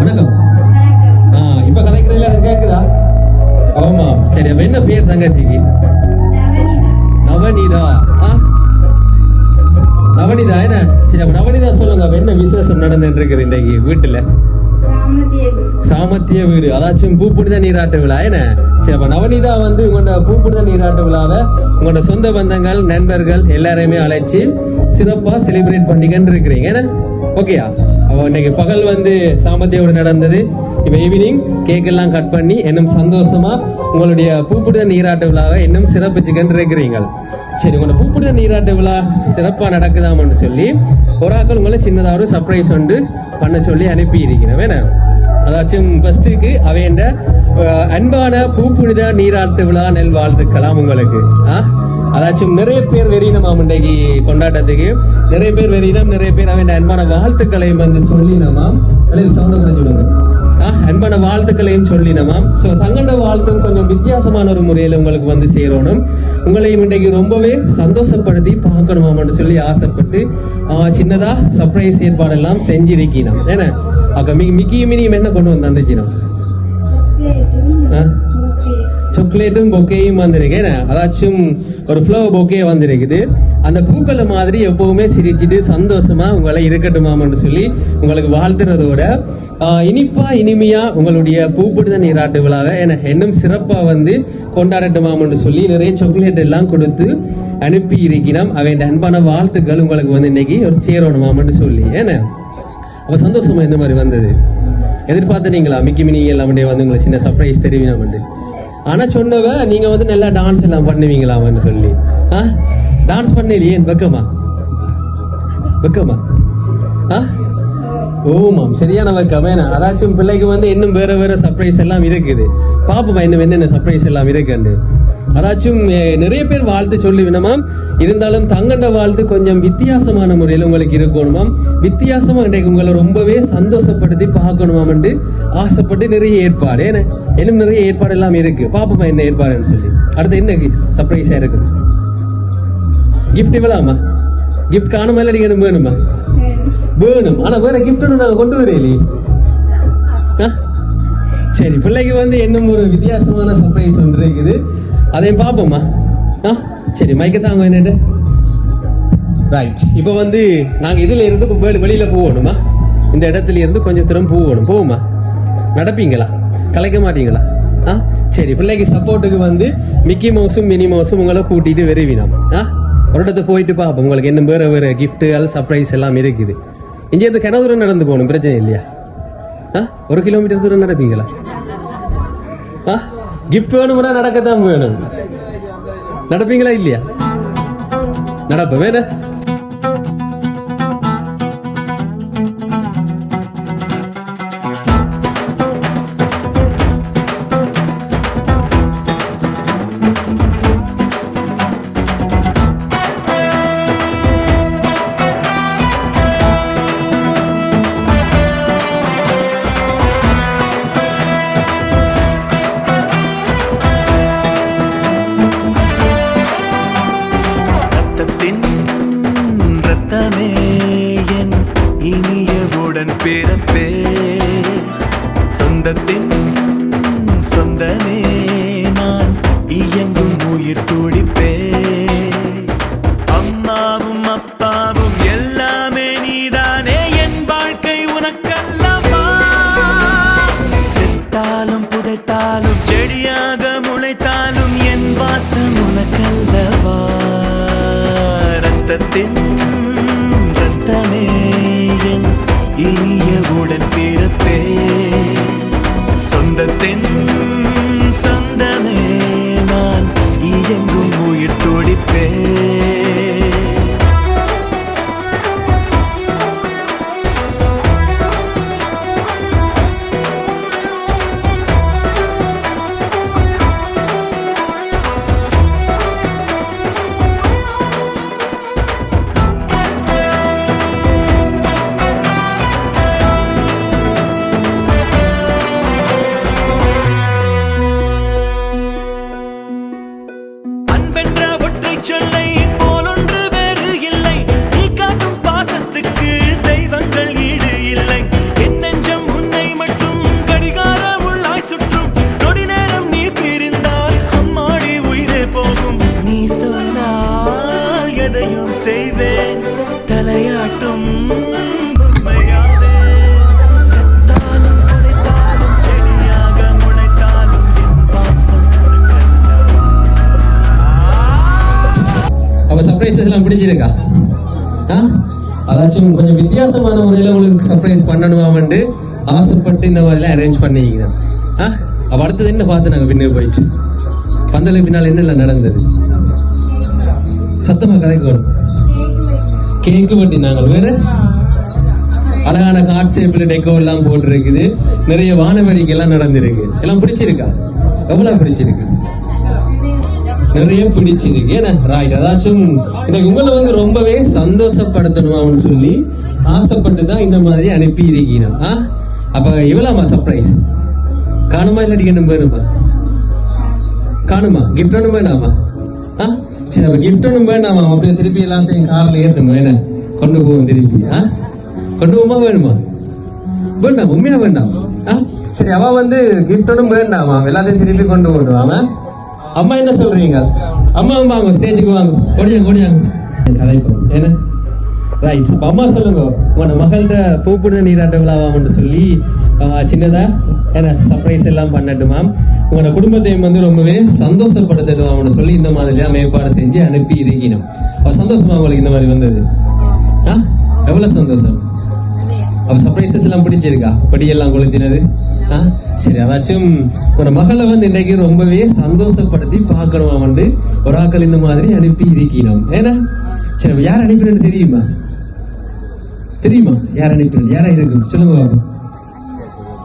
வணக்கம். ஆ இப்ப கதைக்கிறதுல கேக்குதா? ஆமா. சரி அப்ப என்ன பேர் தங்கச்சிக்கு? நவநீதா. ஆ? நவநீதா என்ன? சரி அப்ப நவநீதா சொல்லுங்க அப்ப என்ன விசேஷம் நடந்துட்டு இருக்குது இன்னைக்கு வீட்டுல? சாமத்திய வீடு. அதாச்சும் பூப்புனித நீராட்டு விழா என்ன? சரி அப்ப நவநீதா வந்து உங்களோட பூப்புனித நீராட்டு விழாவை உங்களோட சொந்த பந்தங்கள் நண்பர்கள் எல்லாரையுமே அழைச்சு சிறப்பா செலிப்ரேட் பண்ணிக்கிட்டு இருக்கிறீங்க என்ன? ஓகேயா? இன்னைக்கு பகல் வந்து சாமத்தியோடு நடந்தது. இப்போ ஈவினிங் கேக்கெல்லாம் கட் பண்ணி இன்னும் சந்தோஷமா உங்களுடைய பூப்புடித நீராட்டு விழாவை இன்னும் சிறப்பிச்சுக்கிட்டு இருக்கிறீங்க சரி உங்களோட பூப்புடித நீராட்டு விழா சிறப்பாக நடக்குதாமன்னு சொல்லி ஒரு ஆக்கள் உங்களை சின்னதாக ஒரு சர்ப்ரைஸ் வந்து பண்ண சொல்லி அனுப்பி இருக்கிறேன் வேணா அதாச்சும் ஃபர்ஸ்ட்டுக்கு அவையண்ட அன்பான பூப்புனித நீராட்டு விழா நெல் வாழ்த்துக்கலாம் உங்களுக்கு. ஆ? அதாச்சும் நிறைய பேர் வெறினமாம் இன்றைக்கு கொண்டாட்டத்துக்கு. நிறைய பேர் வெறினம் நிறைய பேர் அவன் அன்பான வாழ்த்துக்களையும் வந்து சொல்லினமாம். சவுண்ட ஆ, அன்பான வாழ்த்துக்களையும் சொல்லினமாம். ஸோ தங்கண்ட வாழ்த்தும் கொஞ்சம் வித்தியாசமான ஒரு முறையில் உங்களுக்கு வந்து சேரணும். உங்களையும் இன்றைக்கு ரொம்பவே சந்தோஷப்படுத்தி பார்க்கணுமாம்னு சொல்லி ஆசைப்பட்டு ஆ, சின்னதா சர்ப்ரைஸ் ஏற்பாடெல்லாம் செஞ்சிருக்கீனம். ஏன்னா அக்கா மிக்கி மிக்கியும் மினியும் என்ன கொண்டு வந்து வந்துச்சினம் ஆ? சாக்லேட்டும் பொக்கேயும் வந்திருக்கு ஏன்னா அதாச்சும் ஒரு ஃப்ளவர் பொக்கே வந்திருக்குது. அந்த பூக்களை மாதிரி எப்பவுமே சிரிச்சுட்டு சந்தோஷமா உங்களை இருக்கட்டுமாமன்னு சொல்லி உங்களுக்கு வாழ்த்துறதோட ஆஹ், இனிப்பா இனிமையா உங்களுடைய பூப்பிடுத நீராட்டு விழாவை என இன்னும் சிறப்பா வந்து கொண்டாடட்டுமாமன்னு சொல்லி நிறைய சாக்லேட் எல்லாம் கொடுத்து அனுப்பி இருக்கிறோம். அவன் அன்பான வாழ்த்துக்கள் உங்களுக்கு வந்து இன்னைக்கு ஒரு சேரணுமாமன்னு சொல்லி. ஏன்னா அப்ப சந்தோஷமா இந்த மாதிரி வந்தது? எதிர்பார்த்தீங்களா மிக்கி மினி எல்லாம் வந்து உங்களை சின்ன சர்ப்ரைஸ் தெரிவினோம் ஆனா சொன்னவ நீங்க வந்து நல்லா டான்ஸ் எல்லாம் பண்ணுவீங்களாமன்னு சொல்லி. ஆ? டான்ஸ் பண்ணலையே வெக்கமா? வெக்கமா? ஆ? ஓமாம் சரியான வெக்கம். வேணா அதாச்சும் பிள்ளைக்கு வந்து இன்னும் வேற வேற சர்ப்ரைஸ் எல்லாம் இருக்குது. பாப்போமா இன்னும் என்னென்ன சர்ப்ரைஸ் எல்லாம் இருக்குன்னு? அதாச்சும் நிறைய பேர் வாழ்த்து சொல்லுவினமாம் இருந்தாலும் தங்கண்ட வாழ்த்து கொஞ்சம் வித்தியாசமான முறையில் உங்களுக்கு இருக்கணுமாம் வித்தியாசமா இன்றைக்கு உங்களை ரொம்பவே சந்தோஷப்படுத்தி பார்க்கணுமாம்ட்டு ஆசைப்பட்டு நிறைய ஏற்பாடு. ஏன்னா இன்னும் நிறைய ஏற்பாடு எல்லாம் இருக்கு. பாப்போமா என்ன ஏற்பாடுன்னு சொல்லி. அடுத்து என்ன சர்ப்ரைஸா இருக்குது? கிஃப்ட் இவ்வளாமா கிஃப்ட் காணுமா இல்லை நீங்க வேணுமா? வேணும். ஆனா வேற கிஃப்ட் ஒன்று நாங்க கொண்டு வரையிலே. சரி பிள்ளைக்கு வந்து இன்னும் ஒரு வித்தியாசமான சர்ப்ரைஸ் ஒன்று இருக்குது. அதையும் பார்ப்போமா ஆ சரி மைக்க தாங்க என்னட்டு ரைட் இப்போ வந்து நாங்கள் இதில் இருந்து வெளி- போகணுமா? இந்த இடத்துல இருந்து கொஞ்சம் தூரம் போகணும். போவோமா? நடப்பீங்களா? கலைக்க மாட்டீங்களா? ஆ சரி பிள்ளைக்கு சப்போர்ட்டுக்கு வந்து மிக்கி மவுஸும் மினி மவுஸும் உங்களை கூட்டிகிட்டு விரைவினோம். ஆ ஒரு இடத்த போயிட்டு பார்ப்போம். உங்களுக்கு என்ன வேறு வேறு கிஃப்ட்டுகள் சர்ப்ரைஸ் எல்லாம் இருக்குது. இங்கே இருந்து கிணறு தூரம் நடந்து போகணும். பிரச்சனை இல்லையா? ஆ ஒரு கிலோமீட்டர் தூரம் நடப்பீங்களா? ஆ கிஃப்ட் வேணும்னா நடக்கத்தான் வேணும் நடப்பீங்களா இல்லையா நடப்ப வேணும் சொந்தத்தின் சொந்த உனக்கல்லவா அப்ப சர்ப்ரைசஸ் எல்லாம் பிடிச்சிருக்கா? ஆ? அதாச்சும் கொஞ்சம் வித்தியாசமான முறையில் உங்களுக்கு சர்ப்ரைஸ் பண்ணணுமாமன்ட்டு ஆசைப்பட்டு இந்த மாதிரிலாம் அரேஞ்ச் பண்ணிக்கிங்க ஆ? அப்ப அடுத்தது என்ன பார்த்து நாங்கள் பின்னுக்கு போயிட்டு? பந்தலுக்கு பின்னால் என்னெல்லாம் நடந்தது? சத்தமா கதைக்கணும் கேக்கு பட்டி நாங்கள் வேற? அழகான கார்ட் ஷேப்ல டெக்கோ எல்லாம் போட்டிருக்குது. நிறைய வானவெடிக்கை எல்லாம் நடந்திருக்கு. எல்லாம் பிடிச்சிருக்கா? எவ்வளவு பிடிச்சிருக்கு? நிறைய பிடிச்சிருக்கு. ஏன்னா ரைட் அதாச்சும் எனக்கு உங்களை வந்து ரொம்பவே சந்தோஷப்படுத்தணும்னு சொல்லி ஆசைப்பட்டு தான் இந்த மாதிரி அனுப்பி இருக்கீங்க ஆ? அப்ப இவ்வளவுமா சர்ப்ரைஸ் காணுமா இல்லாட்டி என்ன வேணுமா? காணுமா? கிஃப்ட் ஒன்று வேணாமா ஆ? சரி அப்ப கிஃப்ட் ஒன்றும் வேணாமா? அப்படியே திருப்பி எல்லாத்தையும் கார்ல ஏத்துங்க என்ன? கொண்டு போவோம் திருப்பி ஆ? கொண்டு போமா வேணுமா? வேண்டாம் உண்மையா வேண்டாம். ஆ? சரி அவ வந்து கிஃப்ட் ஒன்றும் வேண்டாமா? எல்லாத்தையும் திருப்பி கொண்டு போடுவாங்க அம்மா என்ன சொல்றீங்க? அம்மா வாங்க ஸ்டேஜுக்கு வாங்க. கொடியாங்க கொடியாங்க கதைப்போம் என்ன? ரைட் அம்மா சொல்லுங்க. உங்களோட மகள்கிட்ட பூப்புடுத நீராட்ட விழாவாம்னு சொல்லி சின்னதா என்ன சர்ப்ரைஸ் எல்லாம் பண்ணட்டு மேம் உங்களோட குடும்பத்தையும் வந்து ரொம்பவே சந்தோஷப்படுத்தட்டுமாம்னு சொல்லி இந்த மாதிரிலாம் ஏற்பாடு செஞ்சு அனுப்பி இருக்கணும் அவ சந்தோஷமா அவங்களுக்கு இந்த மாதிரி வந்தது? ஆ? எவ்வளவு சந்தோஷம்? அப்ப சர்ப்ரைசஸ் எல்லாம் பிடிச்சிருக்கா? படியெல்லாம் கொளுத்தினது? ஆ? சரி அதாச்சும் ஒரு மகளை வந்து இன்றைக்கு ரொம்பவே சந்தோஷப்படுத்தி பார்க்கணும் வந்து ஒரு ஆக்கள் இந்த மாதிரி அனுப்பி இருக்கணும் ஏன்னா சரி யார் அனுப்பினு தெரியுமா? தெரியுமா? யார் அனுப்பினு யாரா இருக்கும் சொல்லுங்க பாபு.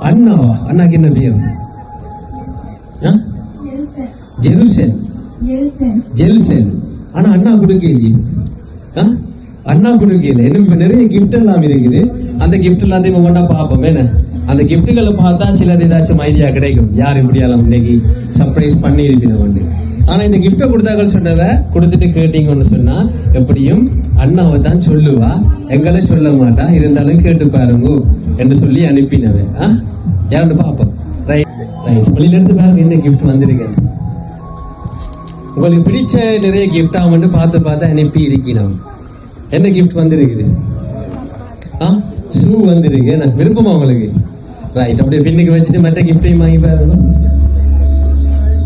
அண்ணாவா? அண்ணாக்கு என்ன பேர்? ஜெருசன் ஜெல்சன் ஆனா அண்ணா கொடுக்கலையே ஆ? அண்ணா கொடுக்கல என்ன நிறைய கிஃப்ட் எல்லாம் இருக்குது. அந்த கிஃப்ட் எல்லாத்தையும் ஒவ்வொன்றா பார்ப்போம். என்ன? அந்த கிஃப்ட்டுகளை பார்த்தா சிலது ஏதாச்சும் ஐடியா கிடைக்கும். யார் இப்படியெல்லாம் இன்னைக்கு சர்ப்ரைஸ் பண்ணி இருப்பினவன் ஆனா இந்த கிஃப்ட்டை கொடுத்தாக்கள் சொன்னதை கொடுத்துட்டு கேட்டீங்கன்னு சொன்னா எப்படியும் அண்ணாவை தான் சொல்லுவா. எங்களை சொல்ல மாட்டா. இருந்தாலும் கேட்டு பாருங்க என்று சொல்லி அனுப்பினவன். ஆ? யாருன்னு பார்ப்போம். ரைட் ரைட் வெளியில இருந்து பாருங்க என்ன கிஃப்ட் வந்திருக்கேன் உங்களுக்கு பிடிச்ச நிறைய கிஃப்டா மட்டும் பார்த்து பார்த்து அனுப்பி இருக்கணும் என்ன கிஃப்ட் வந்திருக்குது? ஆ? ஷூ வந்திருக்கு. நான் விருப்பமா உங்களுக்கு. ரைட் அப்படியே பின்னுக்கு வச்சுட்டு மற்ற கிஃப்டையும் வாங்கி பாருங்க.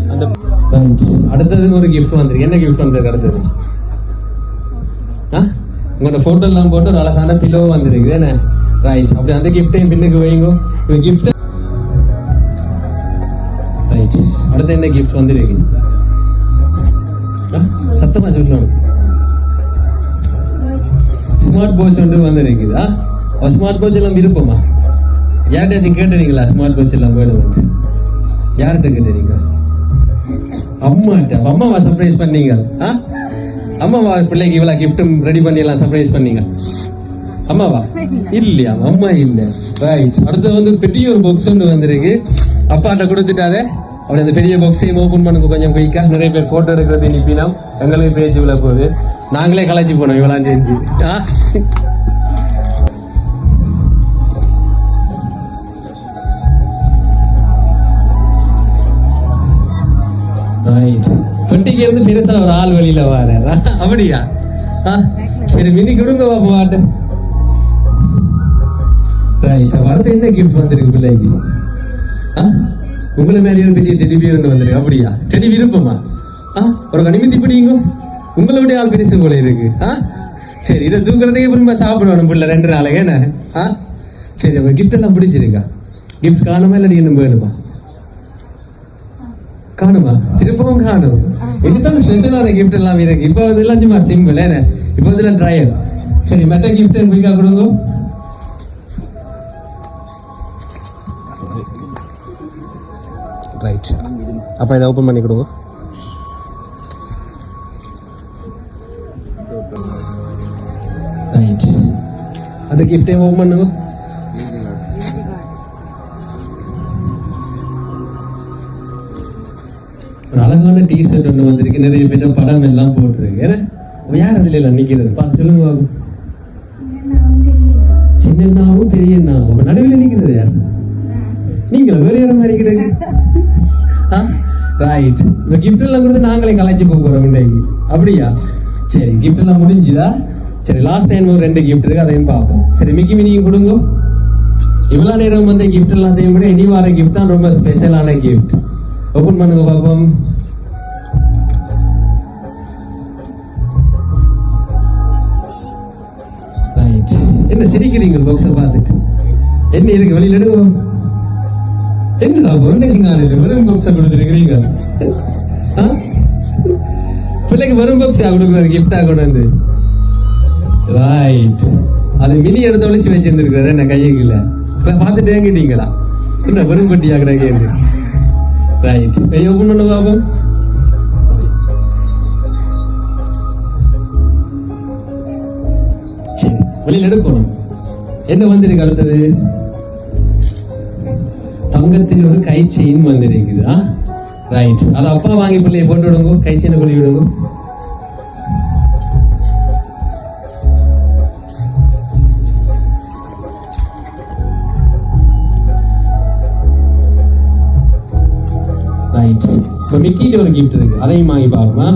அந்த அடுத்தது ஒரு கிஃப்ட் வந்திருக்கு. என்ன கிஃப்ட் வந்திருக்கு அடுத்தது? ஆ? உங்களோட ஃபோட்டோ எல்லாம் போட்டு ஒரு அழகான பிலோ வந்திருக்கு. என்ன? ரைட் அப்படி அந்த கிஃப்டையும் பின்னுக்கு வைங்க. கிஃப்ட் ரைட் அடுத்து என்ன கிஃப்ட் வந்திருக்கு? சத்தமா சொல்லணும். ஸ்மார்ட் வாட்ச் ஒன்று வந்திருக்குதா ஸ்மார்ட் வாட்ச் எல்லாம் விருப்பமா? யார்கிட்ட கேட்டுறீங்களா ஸ்மார்ட் வாட்ச் எல்லாம் வேணும்னு யார்கிட்ட கேட்டுறீங்க அம்மாட்ட. அம்மாவா சர்ப்ரைஸ் பண்ணீங்க ஆ? அம்மாவா பிள்ளைக்கு இவ்வளோ கிஃப்டும் ரெடி பண்ணி எல்லாம் சர்ப்ரைஸ் பண்ணீங்க? அம்மாவா? இல்லையா? அம்மா இல்லை. ரைட் அடுத்து வந்து பெரிய ஒரு பாக்ஸ் ஒன்று வந்திருக்கு. அப்பாட்ட கொடுத்துட்டாதே. அப்படி அந்த பெரிய பாக்ஸையும் ஓப்பன் பண்ணுங்க கொஞ்சம் குயிக்கா நிறைய பேர் போட்டோ எடுக்கிறது நிப்பினோம் எங்களுக்கு பேஜ் உள்ள போகுது நாங்களே கலைச்சு போனோம் இவ்வளவு செஞ்சு ஆ? Right. பெட்டிக்கு இருந்து பெருசா ஒரு ஆள் வெளியில வார அப்படியா ஆ? சரி மிதி கொடுங்க பாட்டு ரைட் வரது என்ன கிஃப்ட் வந்திருக்கு பிள்ளைக்கு ஆ? உங்களை மேலேயும் பெரிய டெடி பியர்னு வந்திருக்கு. அப்படியா? டெடி விருப்பமா? ஆ ஒரு கனிமதி பிடிங்க. உங்களுடைய ஆள் பெருசு போல இருக்கு. ஆ? சரி இதை தூக்குறதுக்கே அப்புறமா சாப்பிடணும் பிள்ளை ரெண்டு நாளைக்கு என்ன? ஆ? சரி அப்போ கிஃப்ட் எல்லாம் பிடிச்சிருக்கா? கிஃப்ட் காணுமா இல்லை இன்னும் வேணுமா? காணுமா? திருப்பவும் காணும். இதுதான் ஸ்பெஷலான கிஃப்ட் எல்லாம் இருக்கு. இப்போ வந்து எல்லாம் சும்மா சிம்பிள் என்ன? இப்போ வந்து ட்ரையல் சரி மெட்ட கிஃப்ட் குயிக்கா கொடுங்க. ரைட் அப்போ இதை ஓப்பன் பண்ணி கொடுங்க. ரைட் அது கிஃப்டே ஓப்பன் பண்ணுங்க. ஒரு அழகான டீ ஷர்ட் ஒன்று வந்திருக்கு. நிறைய பேர் படம் எல்லாம் போட்டிருக்கு. ஏன்னா யார் அதுல எல்லாம் நிக்கிறது? பா சொல்லுங்க பாப்போம். சின்னண்ணாவும் பெரியண்ணாவும். நடுவில் நிக்கிறது யார்? நீங்களும் வேற யாரும் மாதிரி கிடக்கு ரைட் இந்த கிஃப்ட் எல்லாம் கொடுத்து நாங்களே கலைச்சு போக போறோம் இன்னைக்கு அப்படியா? சரி கிஃப்ட் எல்லாம் முடிஞ்சுதா? சரி லாஸ்ட் டைம் ஒரு ரெண்டு கிஃப்ட் இருக்கு அதையும் பார்ப்போம். சரி மிக்கி மினியும் கொடுங்க. இவ்வளோ நேரம் வந்த கிஃப்ட் எல்லாத்தையும் விட இனி வர கிஃப்ட் தான் ரொம்ப ஸ்பெஷலான கிஃப்ட் ஓபன் பண்ணுங்க பாப்போம் என்ன சிரிக்கிறீங்க பாக்ஸை பார்த்துட்டு? என்ன இருக்கு வெளியில எடுக்கும் என்னடா ஒன்றைக்கு நாளில் வெறும் பாக்ஸை கொடுத்துருக்கிறீங்க ஆ? பிள்ளைக்கு வெறும் பாக்ஸ் கொடுக்குறது கிஃப்டா கொண்டு வந்து ரைட் அது மினி எடுத்து ஒழிச்சு வச்சிருந்துருக்காரு என்ன கையுக்குள்ள இப்ப பார்த்துட்டு ஏங்கிட்டீங்களா என்ன வெறும் பெட்டியா கிடக்கு? ரைட் கையை ஓப்பன் பண்ண பாப்போம். சரி எடுக்கணும். என்ன வந்திருக்கு அடுத்தது? தங்கத்தில் ஒரு கை செயின் வந்திருக்குதா ரைட் அது அப்பா வாங்கி பிள்ளைய போட்டு விடுங்க. கை செயினை கொள்ளி விடுங்க. ரைட் இப்போ மிக்கிட்ட ஒரு கிஃப்ட் இருக்கு. அதையும் வாங்கி பாருமா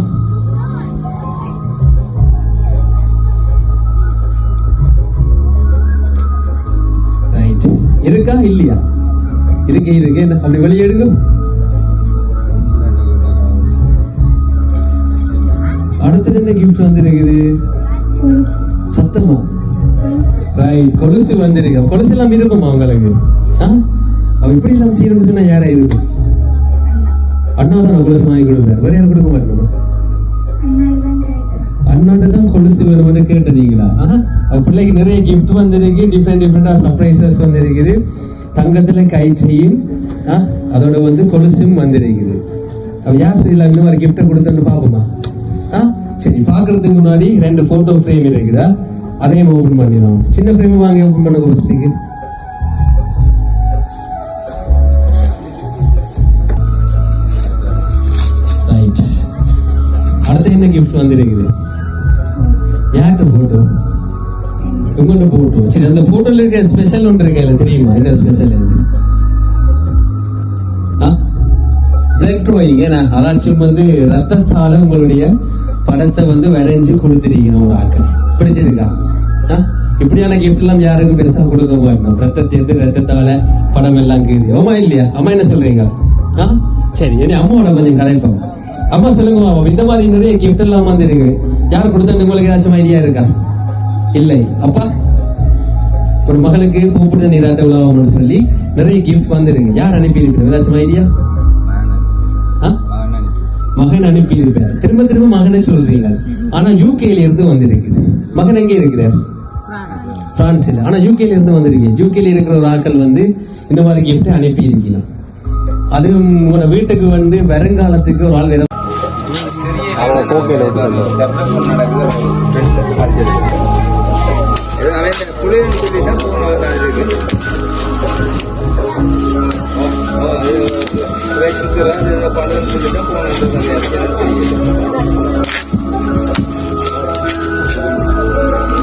ரைட் இருக்கா இல்லையா? இருக்கு இருக்கு அப்படி வெளியே அடுத்தது என்ன கிஃப்ட் வந்திருக்குது? சத்தமா? ரைட் கொலுசு வந்திருக்கு. கொலுசு எல்லாம் இருக்குமா உங்களுக்கு அவ இப்படி எல்லாம் செய்யணும்னு சொன்னா யாரா இருக்கு அண்ணா தான் கொலுசு வாங்கி கொடுப்பாரு வேற யாரும் கொடுக்க மாட்டோம் அண்ணாட்ட தான் கொலுசு வேணும்னு கேட்டதீங்களா? அவ பிள்ளைக்கு நிறைய கிஃப்ட் வந்திருக்கு. டிஃப்ரெண்ட் டிஃப்ரெண்டா சர்ப்ரைசஸ் வந்திருக்குது. தங்கத்துல கை செய்யும் ஆ? அதோட வந்து கொலுசும் வந்திருக்குது. அவ யார் செய்யலாம்? இன்னும் ஒரு கிஃப்ட்டை கொடுத்துன்னு பாப்போமா ஆ? சரி பாக்குறதுக்கு முன்னாடி ரெண்டு போட்டோ ஃப்ரேம் இருக்குதா? அதையும் ஓபன் பண்ணிடலாம். சின்ன ஃப்ரேம் வாங்க ஓபன் பண்ண கொடுத்துருக்கு அடுத்து என்ன கிஃப்ட் வந்திருக்குது? உங்கள்கிட்ட போட்டோ சரி அந்த போட்டோல இருக்க ஸ்பெஷல் ஒன்று இருக்கல தெரியுமா? என்ன ஸ்பெஷல் வைங்க ட்ராயிங் அதாச்சும் வந்து ரத்தத்தால உங்களுடைய படத்தை வந்து வரைஞ்சு கொடுத்துருக்கீங்க ஒரு ஆக்கள். பிடிச்சிருக்கா? இப்படியான கிஃப்ட் எல்லாம் யாருக்கும் பெருசா கொடுக்க மாட்டோம். ரத்தத்தை எடுத்து ரத்தத்தால படம் எல்லாம் கீறி. அம்மா இல்லையா? அம்மா என்ன சொல்றீங்க? ஆ? சரி என்ன அம்மாவோட கொஞ்சம் கதைப்போம். அம்மா சொல்லுங்க மாமா. இந்த மாதிரி நிறைய கிஃப்ட் எல்லாம் வந்து இருக்கு யார் கொடுத்தா உங்களுக்கு ஏதாச்சும் ஐடியா இருக்கா? இல்லை. அப்பா ஒரு மகளுக்கு பூப்புட நீராட்ட விழாவும்னு சொல்லி நிறைய கிஃப்ட் வந்துருங்க. யார் அனுப்பி இருக்கு ஏதாச்சும் ஐடியா மகன் அனுப்பி இருக்கார் திரும்ப திரும்ப மகனை சொல்றீங்க. ஆனா யூகேல இருந்து வந்திருக்குது. மகன் எங்கே இருக்கிறார்? பிரான்ஸ்ல ஆனா யூகேல இருந்து வந்திருக்கு யூகேல இருக்கிற ஒரு ஆட்கள் வந்து இந்த மாதிரி கிஃப்ட் அனுப்பி இருக்கலாம் அது உங்களோட வீட்டுக்கு வந்து வருங்காலத்துக்கு ஒரு ஆள் வேற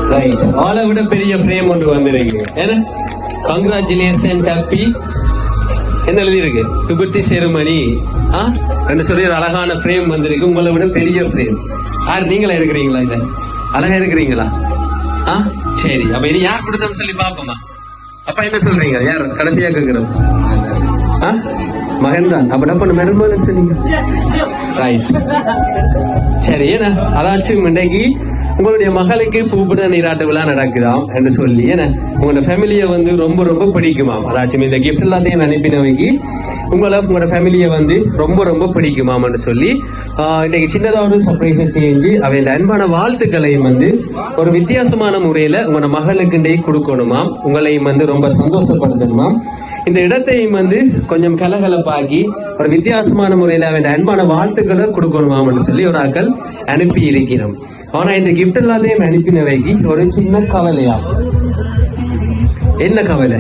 ரைட் ஆளை விட பெரிய பிரேம் ஒன்று வந்திருக்கு. ஏன்னா கங்க்ராச்சுலேஷன் ஹாப்பி என்ன எழுதியிருக்கு? துபர்த்தி சேருமணி. ஆ? ரெண்டு சொல்லி ஒரு அழகான பிரேம் வந்திருக்கு. உங்களை விட பெரிய பிரேம் யார் நீங்களா இருக்கிறீங்களா இல்ல அழகா இருக்கிறீங்களா? சரி அப்ப இனி யார் கொடுத்தோம்னு சொல்லி பாப்போமா அப்பா என்ன சொல்றீங்க? யார்? கடைசியா கேக்குறோம் மகன் தான் அப்ப பண்ண? மெருமான்னு சொன்னீங்க. ரைட் சரி ஏன்னா அதாச்சும் இன்றைக்கு உங்களுடைய மகளுக்கு பூப்புட நீராட்டு விழா நடக்குதாம் என்று சொல்லி ஏன்னா உங்களோட ஃபேமிலியை வந்து ரொம்ப ரொம்ப பிடிக்குமாம். அதாச்சும் இந்த கிஃப்ட் எல்லாத்தையும் அனுப்பினவைக்கு உங்களை உங்களோட ஃபேமிலியை வந்து ரொம்ப ரொம்ப பிடிக்குமாம் என்று சொல்லி இன்னைக்கு சின்னதாக ஒரு சர்ப்ரைஸை செஞ்சு அவை அன்பான வாழ்த்துக்களையும் வந்து ஒரு வித்தியாசமான முறையில உங்களோட மகளுக்கு இன்றைக்கு கொடுக்கணுமாம். உங்களையும் வந்து ரொம்ப சந்தோஷப்படுத்தணுமாம். இந்த இடத்தையும் வந்து கொஞ்சம் கலகலப்பாக்கி ஒரு வித்தியாசமான முறையில அவன் அன்பான வாழ்த்துக்களை என்று சொல்லி ஒரு ஆக்கள் அனுப்பி இருக்கிறோம் ஆனா இந்த கிஃப்ட் எல்லாத்தையும் அனுப்பினவைக்கு ஒரு சின்ன கவலையா? என்ன கவலை?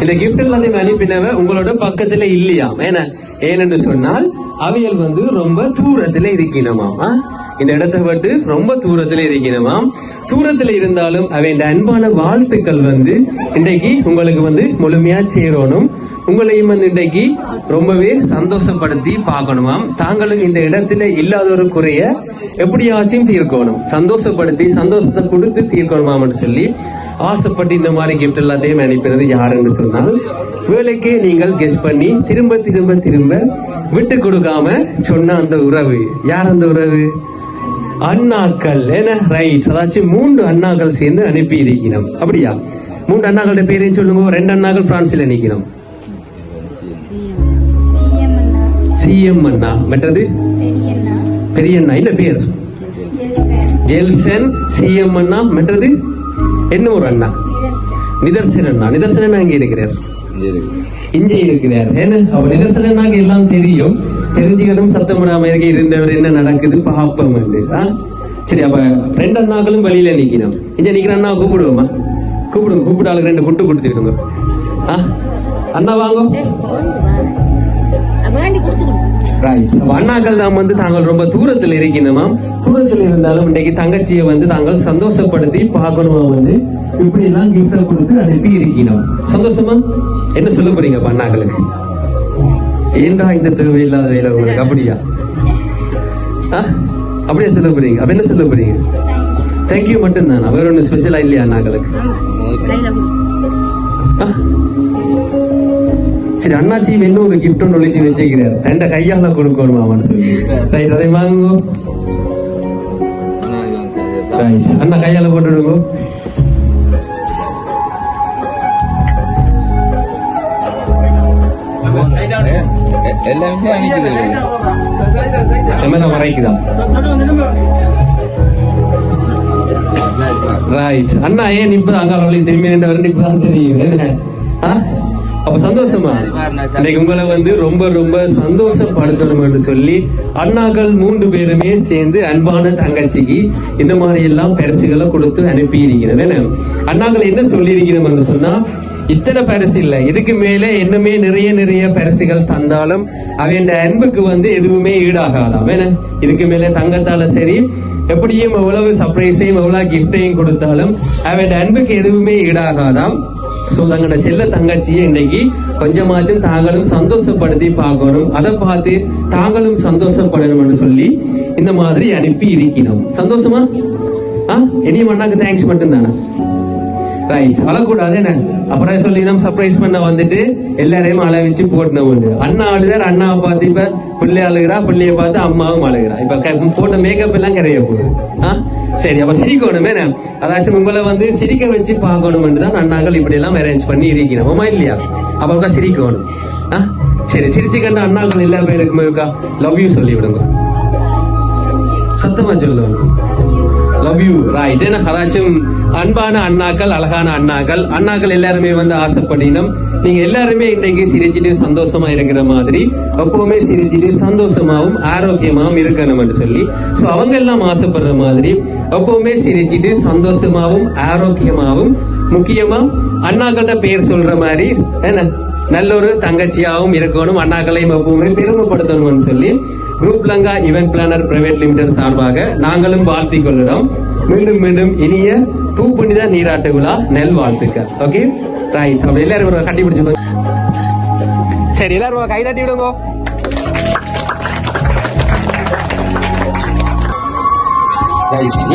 இந்த கிஃப்ட் எல்லாத்தையும் அனுப்பினவ உங்களோட பக்கத்துல இல்லையா? ஏன்னா ஏனென்று சொன்னால் அவையல் வந்து ரொம்ப தூரத்துல இருக்கணுமாம் இந்த இடத்தை விட்டு ரொம்ப தூரத்துல இருக்கணுமாம் தூரத்துல இருந்தாலும் அவை இந்த அன்பான வாழ்த்துக்கள் வந்து இன்றைக்கு உங்களுக்கு வந்து முழுமையா சேரணும். உங்களையும் வந்து இன்றைக்கு ரொம்பவே சந்தோஷப்படுத்தி பார்க்கணுமாம். தாங்களும் இந்த இடத்துல இல்லாத ஒரு குறைய எப்படியாச்சும் தீர்க்கணும். சந்தோஷப்படுத்தி சந்தோஷத்தை கொடுத்து தீர்க்கணுமாம்னு சொல்லி ஆசைப்பட்டு இந்த மாதிரி கிஃப்ட் எல்லாத்தையும் அனுப்பினது யாருன்னு சொன்னால் வேலைக்கே நீங்கள் கெஸ் பண்ணி திரும்ப திரும்ப திரும்ப விட்டு கொடுக்காம சொன்ன அந்த உறவு. யார் அந்த உறவு? அண்ணாக்கள். என்ன ரைட் அதாச்சும் மூன்று அண்ணாக்கள் சேர்ந்து அனுப்பி இருக்கிறோம் அப்படியா? மூன்று அண்ணாக்களோட பேரையும் சொல்லுங்க. ரெண்டு அண்ணாக்கள் பிரான்ஸ்ல நிற்கிறோம் சிஎம் அண்ணா. மற்றது? பெரியண்ணா. என்ன பேர்? ஜெல்சன். சிஎம் அண்ணா. மற்றது? என்ன ஒரு அண்ணா? நிதர்சன் அண்ணா. நிதர்சன் அண்ணா இங்க இருக்கிறார். இங்கே இருக்கிறார். ஏன்னா அவர் நிதர்சன அண்ணாக்கு எல்லாம் தெரியும். தெரிஞ்சுக்கணும் சத்தம் போடாம இருக்க இருந்தவர் என்ன நடக்குது பாப்பம்? சரி அப்ப ரெண்டு அண்ணாக்களும் வழியில நிக்கணும் இங்க நிக்கிற அண்ணா கூப்பிடுவோமா? கூப்பிடுங்க கூப்பிட்டு ஆளுக்கு ரெண்டு புட்டு கொடுத்துருக்கோங்க அண்ணா வாங்க. அண்ணாக்கள் தான் வந்து தாங்கள் ரொம்ப தூரத்தில் இருக்கணுமாம் தூரத்தில் இருந்தாலும் இன்றைக்கு தங்கச்சியை வந்து தாங்கள் சந்தோஷப்படுத்தி பார்க்கணுமா வந்து இப்படி எல்லாம் கிஃப்ட கொடுத்து அனுப்பி இருக்கணும் சந்தோஷமா? என்ன சொல்ல போறீங்க அண்ணாக்களுக்கு? ஏண்டா இந்த தேவையில்லாத வேலை உங்களுக்கு? அப்படியா? அப்படியா சொல்ல போறீங்க. அப்ப என்ன சொல்ல போறீங்க? தேங்க்யூ மட்டும் தானா வேற ஒன்றும் ஸ்பெஷலா இல்லையா அண்ணாக்களுக்கு? சரி அண்ணாச்சி என்ன ஒரு கிஃப்ட் ஒன்று ஒழிச்சு வச்சுக்கிறார் ரெண்ட கையால கொடுக்கணும் அவன் சொல்லி ரைட் அதை வாங்குங்க. அண்ணா கையால போட்டுடுங்க. எல்லாமே அணிக்குது மறைக்குதா ரைட் அண்ணா ஏன் இப்பதான் அங்கால திரும்பி நின்று வரணும் இப்பதான் தெரியுது. அப்ப சந்தோஷமா? இன்னைக்கு உங்களை வந்து ரொம்ப ரொம்ப சந்தோஷப்படுத்தணும் என்று சொல்லி அண்ணாக்கள் மூன்று பேருமே சேர்ந்து அன்பான தங்கச்சிக்கு இந்த மாதிரி எல்லாம் பரிசுகளை கொடுத்து அனுப்பி இருக்கிறது அண்ணாக்கள் என்ன சொல்லி இருக்கிறோம் என்று சொன்னா இத்தனை பரிசு இல்ல. இதுக்கு மேல இன்னுமே நிறைய நிறைய பரிசுகள் தந்தாலும் அவன் அன்புக்கு வந்து எதுவுமே ஈடாகாதாம் என்ன? இதுக்கு மேல தங்கத்தால சரி எப்படியும் எவ்வளவு சர்ப்ரைஸையும் எவ்வளவு கிஃப்டையும் கொடுத்தாலும் அவன் அன்புக்கு எதுவுமே ஈடாகாதாம். சோ தங்களோட செல்ல தங்கச்சியை இன்னைக்கு கொஞ்சமாச்சும் தாங்களும் சந்தோஷப்படுத்தி பார்க்கணும். அதை பார்த்து தாங்களும் சந்தோஷப்படணும்னு சொல்லி இந்த மாதிரி அனுப்பி இருக்கணும் சந்தோஷமா? ஆ? இனியும் அண்ணாக்கு தேங்க்ஸ் மட்டும்தானே? ரைட் அழக்கூடாது என்ன? அப்புறம் சொல்லி நம்ம சர்ப்ரைஸ் பண்ண வந்துட்டு எல்லாரையும் அழ வச்சு உண்டு அண்ணா அழுதார் அண்ணாவை பார்த்து இப்ப பிள்ளை அழுகிறா பிள்ளைய பார்த்து அம்மாவும் அழுகிறா. இப்ப போட்ட மேக்கப் எல்லாம் கரைய போகுது. ஆ? சரி அப்ப சிரிக்கணுமே என்ன அதாச்சும் உங்களை வந்து சிரிக்க வச்சு பார்க்கணும்னு தான் அண்ணாக்கள் இப்படி எல்லாம் அரேஞ்ச் பண்ணி இருக்கிறோம். ஆமா இல்லையா? அப்ப சிரிக்கணும். ஆ? சரி சிரிச்சு கண்ட அண்ணாக்கள் எல்லா பேருக்குமே இருக்கா லவ் யூ சொல்லி விடுங்க சத்தமா சொல்லுவாங்க லவ் யூ ராய் ஏன்னா அதாச்சும் அன்பான அண்ணாக்கள் அழகான அண்ணாக்கள். அண்ணாக்கள் எல்லாருமே வந்து ஆசைப்படினோம் நீங்க எல்லாருமே இன்னைக்கு சிரிச்சிட்டு சந்தோஷமா இருக்கிற மாதிரி எப்பவுமே சிரிச்சிட்டு சந்தோஷமாவும் ஆரோக்கியமாவும் இருக்கணும்னு சொல்லி. ஸோ அவங்க எல்லாம் ஆசைப்படுற மாதிரி எப்பவுமே சிரிச்சிட்டு சந்தோஷமாவும் ஆரோக்கியமாவும் முக்கியமா அண்ணாக்கள்கிட்ட பேர் சொல்ற மாதிரி என்ன? நல்ல ஒரு தங்கச்சியாவும் இருக்கணும் அண்ணாக்களையும் எப்பவுமே பெருமைப்படுத்தணும்னு சொல்லி group Lanka event planner private limited சார்பாக நாங்களும் வாழ்த்திக் கொள்ளிடம் மீண்டும் மீண்டும் இனிய பூ புனித நீராட்டு விழா. நெல் வாழ்த்துக்க ஓகே ரைட் அப்படி எல்லாரும் கட்டி பிடிச்சு சரி எல்லாரும் கை தட்டி விடுங்க.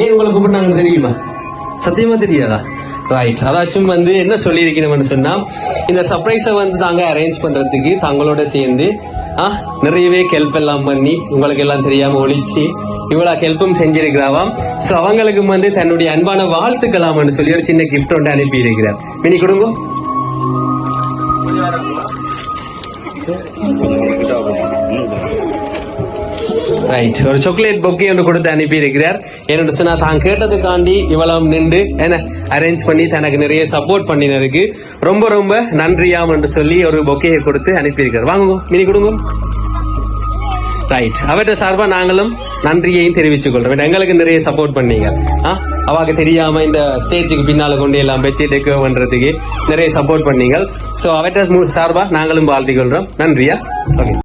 ஏன் உங்களை கூப்பிட்டாங்கன்னு தெரியுமா? சத்தியமா தெரியாதா? ரைட் அதாச்சும் வந்து என்ன சொல்லியிருக்கணும்னு சொன்னா இந்த சர்ப்ரைஸை வந்து தாங்க அரேஞ்ச் பண்றதுக்கு தங்களோட சேர்ந்து ஆ, நிறையவே ஹெல்ப் எல்லாம் பண்ணி உங்களுக்கு எல்லாம் தெரியாம ஒழிச்சு இவ்வளவு ஹெல்ப்பும் செஞ்சிருக்கிறாவாம் சோ அவங்களுக்கு வந்து தன்னுடைய அன்பான வாழ்த்துக்கலாம்னு சொல்லி ஒரு சின்ன கிஃப்ட் ஒன்று அனுப்பி இருக்கிறார் மினி கொடுங்க ரைட் ஒரு சாக்லேட் பொக்கே ஒன்று கொடுத்து அனுப்பி இருக்கிறார் என்னோட சொன்னா தான் கேட்டதுக்காண்டி இவ்வளவு நின்று என்ன அரேஞ்ச் பண்ணி தனக்கு நிறைய சப்போர்ட் பண்ணினதுக்கு ரொம்ப ரொம்ப நன்றியாம் என்று சொல்லி ஒரு பொக்கையை கொடுத்து அனுப்பி இருக்கிறார் வாங்குங்க மினி கொடுங்க. ரைட் அவற்ற சார்பா நாங்களும் நன்றியையும் தெரிவித்துக் கொள்றோம் எங்களுக்கு நிறைய சப்போர்ட் பண்ணீங்க. ஆ அவாக்கு தெரியாம இந்த ஸ்டேஜுக்கு பின்னால கொண்டு எல்லாம் வச்சு டெக்கோ பண்றதுக்கு நிறைய சப்போர்ட் பண்ணீங்க. சோ அவற்ற சார்பா நாங்களும் வாழ்த்திக் கொள்றோம் நன்றியா? ஓகே